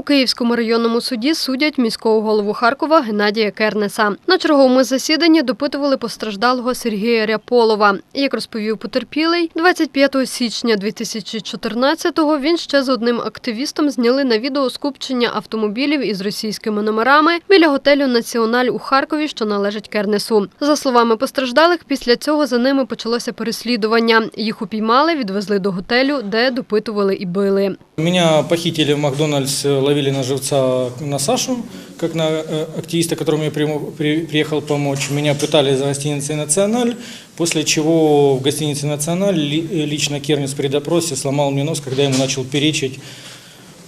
У Київському районному суді судять міського голову Харкова Геннадія Кернеса. На черговому засіданні допитували постраждалого Сергія Ряполова. Як розповів потерпілий, 25 січня 2014-го він ще з одним активістом зняли на відео скупчення автомобілів із російськими номерами біля готелю Національ у Харкові, що належить Кернесу. За словами постраждалих, після цього за ними почалося переслідування. Їх упіймали, відвезли до готелю, де допитували і били. Меня похитили в Макдональдс, ловили на живца на Сашу, как на э, активиста, которому я примо- при- приехал помочь. Меня пытали за гостиницей «Националь», после чего в гостинице «Националь» ли- э, лично Кернис при допросе сломал мне нос, когда я ему начал перечить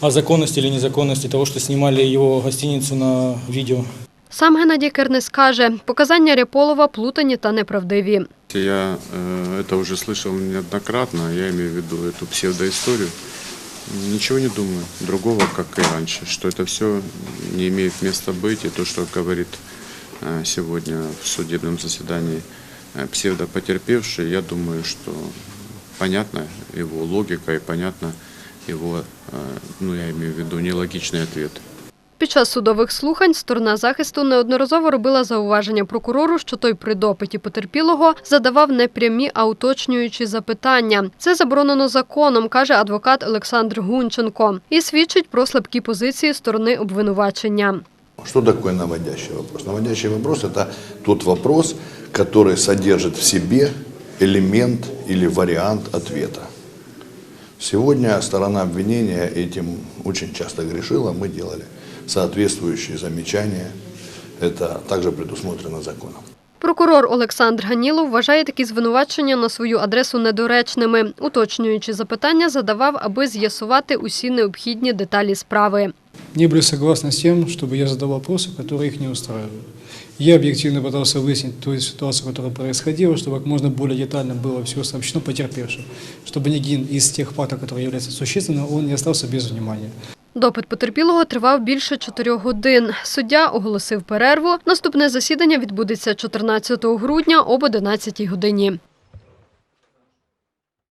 о законности или незаконности того, что снимали его гостиницу на видео. Сам Геннадій Кернес каже, показання Ряполова плутані та неправдиві. Я э, это уже слышал неоднократно, я имею в виду эту псевдоисторию. Ничего не думаю, другого, как и раньше, что это все не имеет места быть, и то, что говорит э, сегодня в судебном заседании э, псевдопотерпевший, я думаю, что понятна его логика и понятно его, э, ну я имею в виду, нелогичный ответ. Під час судових слухань сторона захисту неодноразово робила зауваження прокурору, що той при допиті потерпілого задавав не прямі, а уточнюючі запитання. Це заборонено законом, каже адвокат Олександр Гунченко, і свідчить про слабкі позиції сторони обвинувачення. Что такое наводящий вопрос? Наводящий вопрос – это тот вопрос, который содержит в себе элемент или вариант ответа. Сегодня сторона обвинения этим очень часто грешила. Мы делали соответствующие замечания. Это также предусмотрено законом. Прокурор Олександр Ганілов вважає такі звинувачення на свою адресу недоречними. Уточнюючи запитання, задавав, аби з'ясувати усі необхідні деталі справи. не были согласны с тем, чтобы я задал вопросы, которые их не устраивают. Я объективно пытался выяснить ту ситуацию, которая происходила, чтобы как можно более детально было все сообщено потерпевшим, чтобы ни один из тех фактов, которые являются существенным, он не остался без внимания. Допит потерпілого тривав більше чотирьох годин. Суддя оголосив перерву. Наступне засідання відбудеться 14 грудня об 11 годині.